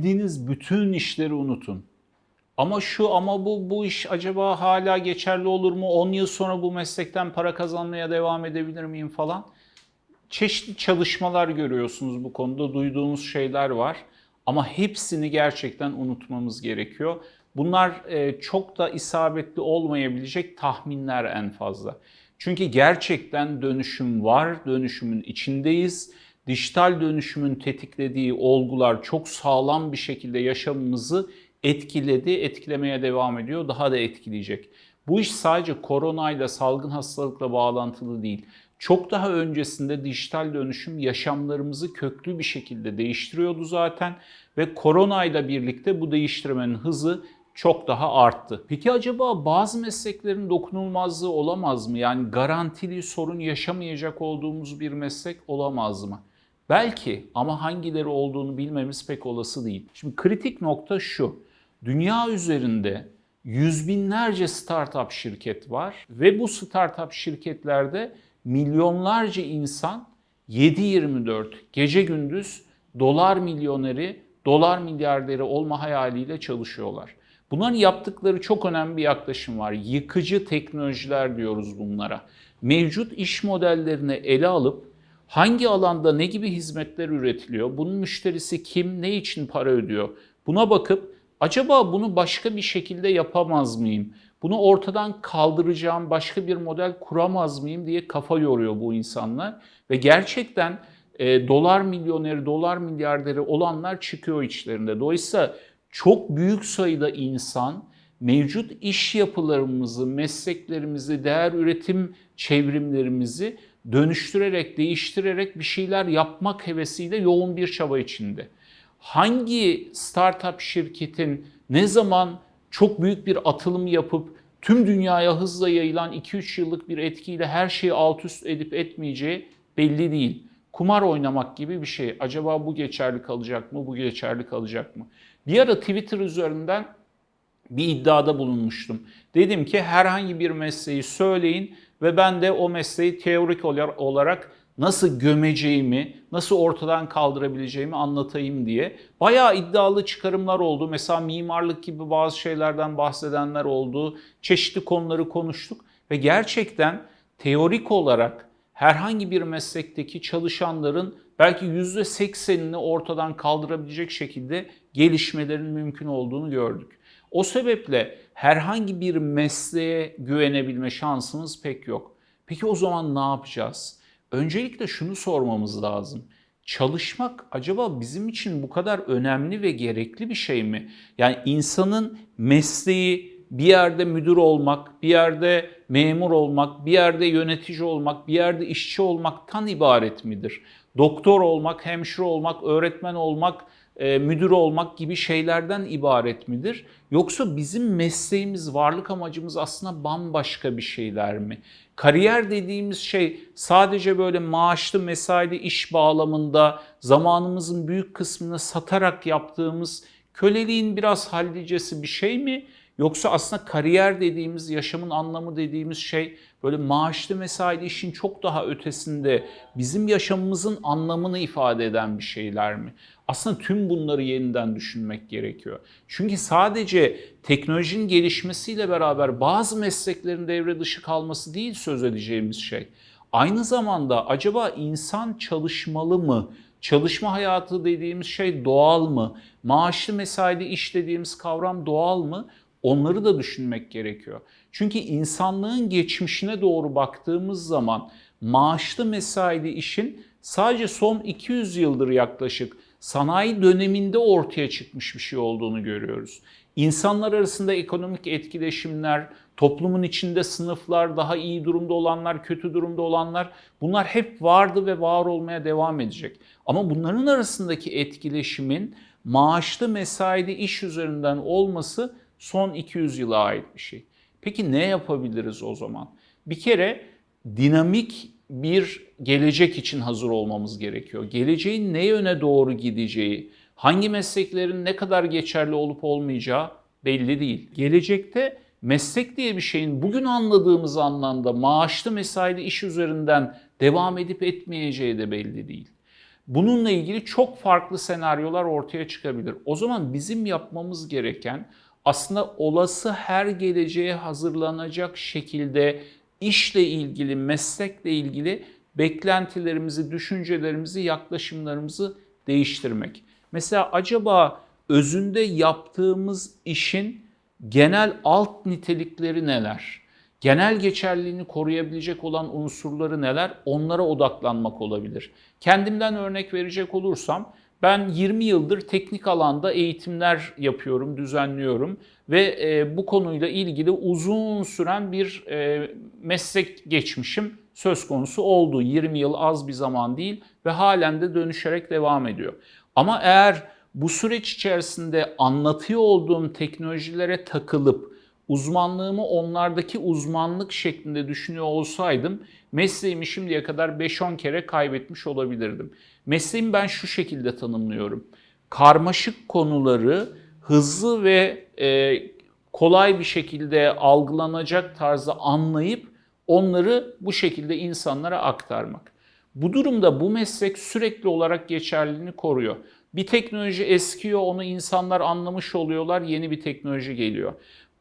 bildiğiniz bütün işleri unutun. Ama şu ama bu bu iş acaba hala geçerli olur mu? 10 yıl sonra bu meslekten para kazanmaya devam edebilir miyim falan. Çeşitli çalışmalar görüyorsunuz bu konuda. Duyduğumuz şeyler var. Ama hepsini gerçekten unutmamız gerekiyor. Bunlar e, çok da isabetli olmayabilecek tahminler en fazla. Çünkü gerçekten dönüşüm var, dönüşümün içindeyiz. Dijital dönüşümün tetiklediği olgular çok sağlam bir şekilde yaşamımızı etkiledi, etkilemeye devam ediyor, daha da etkileyecek. Bu iş sadece koronayla, salgın hastalıkla bağlantılı değil. Çok daha öncesinde dijital dönüşüm yaşamlarımızı köklü bir şekilde değiştiriyordu zaten ve koronayla birlikte bu değiştirmenin hızı çok daha arttı. Peki acaba bazı mesleklerin dokunulmazlığı olamaz mı? Yani garantili sorun yaşamayacak olduğumuz bir meslek olamaz mı? Belki ama hangileri olduğunu bilmemiz pek olası değil. Şimdi kritik nokta şu. Dünya üzerinde yüz binlerce startup şirket var ve bu startup şirketlerde milyonlarca insan 7-24 gece gündüz dolar milyoneri, dolar milyarderi olma hayaliyle çalışıyorlar. Bunların yaptıkları çok önemli bir yaklaşım var. Yıkıcı teknolojiler diyoruz bunlara. Mevcut iş modellerini ele alıp hangi alanda ne gibi hizmetler üretiliyor, bunun müşterisi kim, ne için para ödüyor buna bakıp acaba bunu başka bir şekilde yapamaz mıyım? Bunu ortadan kaldıracağım başka bir model kuramaz mıyım diye kafa yoruyor bu insanlar. Ve gerçekten e, dolar milyoneri, dolar milyarderi olanlar çıkıyor içlerinde. Dolayısıyla çok büyük sayıda insan mevcut iş yapılarımızı, mesleklerimizi, değer üretim çevrimlerimizi dönüştürerek, değiştirerek bir şeyler yapmak hevesiyle yoğun bir çaba içinde. Hangi startup şirketin ne zaman çok büyük bir atılım yapıp tüm dünyaya hızla yayılan 2-3 yıllık bir etkiyle her şeyi alt üst edip etmeyeceği belli değil. Kumar oynamak gibi bir şey. Acaba bu geçerli kalacak mı? Bu geçerli kalacak mı? Bir ara Twitter üzerinden bir iddiada bulunmuştum. Dedim ki herhangi bir mesleği söyleyin ve ben de o mesleği teorik olarak nasıl gömeceğimi, nasıl ortadan kaldırabileceğimi anlatayım diye. Bayağı iddialı çıkarımlar oldu. Mesela mimarlık gibi bazı şeylerden bahsedenler oldu. Çeşitli konuları konuştuk ve gerçekten teorik olarak herhangi bir meslekteki çalışanların belki %80'ini ortadan kaldırabilecek şekilde gelişmelerin mümkün olduğunu gördük. O sebeple herhangi bir mesleğe güvenebilme şansımız pek yok. Peki o zaman ne yapacağız? Öncelikle şunu sormamız lazım. Çalışmak acaba bizim için bu kadar önemli ve gerekli bir şey mi? Yani insanın mesleği bir yerde müdür olmak, bir yerde memur olmak, bir yerde yönetici olmak, bir yerde işçi olmaktan ibaret midir? Doktor olmak, hemşire olmak, öğretmen olmak, e, müdür olmak gibi şeylerden ibaret midir? Yoksa bizim mesleğimiz, varlık amacımız aslında bambaşka bir şeyler mi? Kariyer dediğimiz şey sadece böyle maaşlı mesaili iş bağlamında zamanımızın büyük kısmını satarak yaptığımız köleliğin biraz hallicesi bir şey mi? Yoksa aslında kariyer dediğimiz, yaşamın anlamı dediğimiz şey böyle maaşlı mesaili işin çok daha ötesinde bizim yaşamımızın anlamını ifade eden bir şeyler mi? Aslında tüm bunları yeniden düşünmek gerekiyor. Çünkü sadece teknolojinin gelişmesiyle beraber bazı mesleklerin devre dışı kalması değil söz edeceğimiz şey. Aynı zamanda acaba insan çalışmalı mı? Çalışma hayatı dediğimiz şey doğal mı? Maaşlı mesaili iş dediğimiz kavram doğal mı? Onları da düşünmek gerekiyor. Çünkü insanlığın geçmişine doğru baktığımız zaman maaşlı mesaili işin sadece son 200 yıldır yaklaşık sanayi döneminde ortaya çıkmış bir şey olduğunu görüyoruz. İnsanlar arasında ekonomik etkileşimler, toplumun içinde sınıflar, daha iyi durumda olanlar, kötü durumda olanlar bunlar hep vardı ve var olmaya devam edecek. Ama bunların arasındaki etkileşimin maaşlı mesaili iş üzerinden olması son 200 yıla ait bir şey. Peki ne yapabiliriz o zaman? Bir kere dinamik bir gelecek için hazır olmamız gerekiyor. Geleceğin ne yöne doğru gideceği, hangi mesleklerin ne kadar geçerli olup olmayacağı belli değil. Gelecekte meslek diye bir şeyin bugün anladığımız anlamda maaşlı mesaili iş üzerinden devam edip etmeyeceği de belli değil. Bununla ilgili çok farklı senaryolar ortaya çıkabilir. O zaman bizim yapmamız gereken aslında olası her geleceğe hazırlanacak şekilde işle ilgili, meslekle ilgili beklentilerimizi, düşüncelerimizi, yaklaşımlarımızı değiştirmek. Mesela acaba özünde yaptığımız işin genel alt nitelikleri neler? Genel geçerliliğini koruyabilecek olan unsurları neler? Onlara odaklanmak olabilir. Kendimden örnek verecek olursam ben 20 yıldır teknik alanda eğitimler yapıyorum, düzenliyorum ve e, bu konuyla ilgili uzun süren bir e, meslek geçmişim söz konusu oldu. 20 yıl az bir zaman değil ve halen de dönüşerek devam ediyor. Ama eğer bu süreç içerisinde anlatıyor olduğum teknolojilere takılıp uzmanlığımı onlardaki uzmanlık şeklinde düşünüyor olsaydım mesleğimi şimdiye kadar 5-10 kere kaybetmiş olabilirdim. Mesleğimi ben şu şekilde tanımlıyorum. Karmaşık konuları hızlı ve e, kolay bir şekilde algılanacak tarzda anlayıp onları bu şekilde insanlara aktarmak. Bu durumda bu meslek sürekli olarak geçerliliğini koruyor. Bir teknoloji eskiyor, onu insanlar anlamış oluyorlar, yeni bir teknoloji geliyor.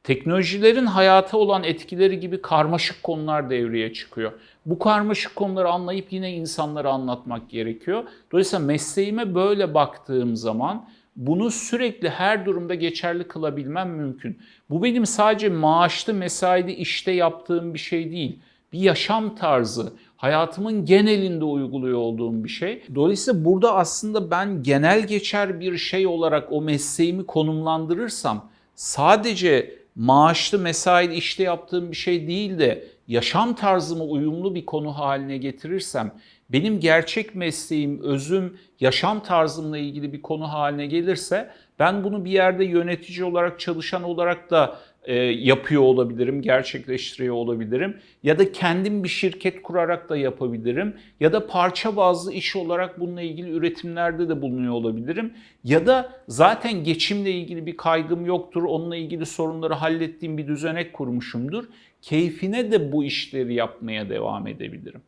Teknolojilerin hayata olan etkileri gibi karmaşık konular devreye çıkıyor. Bu karmaşık konuları anlayıp yine insanlara anlatmak gerekiyor. Dolayısıyla mesleğime böyle baktığım zaman bunu sürekli her durumda geçerli kılabilmem mümkün. Bu benim sadece maaşlı mesaili işte yaptığım bir şey değil. Bir yaşam tarzı, hayatımın genelinde uyguluyor olduğum bir şey. Dolayısıyla burada aslında ben genel geçer bir şey olarak o mesleğimi konumlandırırsam sadece maaşlı mesaili işte yaptığım bir şey değil de yaşam tarzıma uyumlu bir konu haline getirirsem benim gerçek mesleğim, özüm, yaşam tarzımla ilgili bir konu haline gelirse ben bunu bir yerde yönetici olarak, çalışan olarak da e, yapıyor olabilirim, gerçekleştiriyor olabilirim. Ya da kendim bir şirket kurarak da yapabilirim. Ya da parça bazlı iş olarak bununla ilgili üretimlerde de bulunuyor olabilirim. Ya da zaten geçimle ilgili bir kaygım yoktur, onunla ilgili sorunları hallettiğim bir düzenek kurmuşumdur. Keyfine de bu işleri yapmaya devam edebilirim.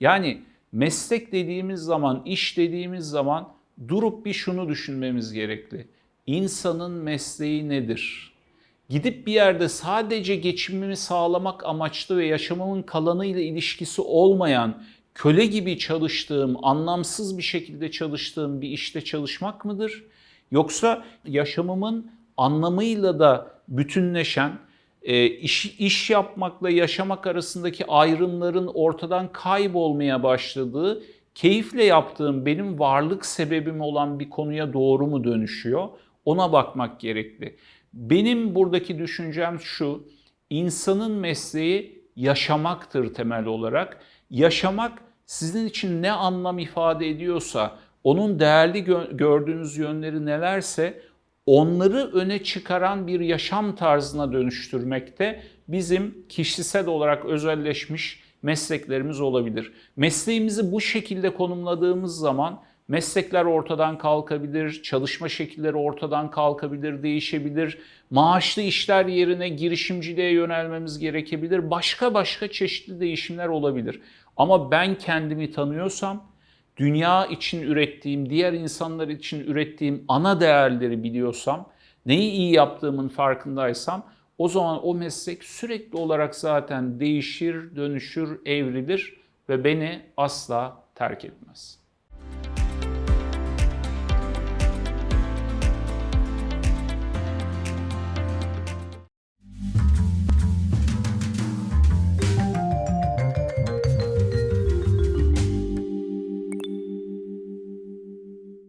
Yani meslek dediğimiz zaman, iş dediğimiz zaman durup bir şunu düşünmemiz gerekli. İnsanın mesleği nedir? Gidip bir yerde sadece geçimimi sağlamak amaçlı ve yaşamımın kalanıyla ilişkisi olmayan, köle gibi çalıştığım, anlamsız bir şekilde çalıştığım bir işte çalışmak mıdır? Yoksa yaşamımın anlamıyla da bütünleşen, e, iş, iş yapmakla yaşamak arasındaki ayrımların ortadan kaybolmaya başladığı, keyifle yaptığım benim varlık sebebim olan bir konuya doğru mu dönüşüyor? Ona bakmak gerekli. Benim buradaki düşüncem şu, insanın mesleği yaşamaktır temel olarak. Yaşamak sizin için ne anlam ifade ediyorsa, onun değerli gö- gördüğünüz yönleri nelerse onları öne çıkaran bir yaşam tarzına dönüştürmekte bizim kişisel olarak özelleşmiş mesleklerimiz olabilir. Mesleğimizi bu şekilde konumladığımız zaman meslekler ortadan kalkabilir, çalışma şekilleri ortadan kalkabilir, değişebilir. Maaşlı işler yerine girişimciliğe yönelmemiz gerekebilir. Başka başka çeşitli değişimler olabilir. Ama ben kendimi tanıyorsam, dünya için ürettiğim, diğer insanlar için ürettiğim ana değerleri biliyorsam, neyi iyi yaptığımın farkındaysam o zaman o meslek sürekli olarak zaten değişir, dönüşür, evrilir ve beni asla terk etmez.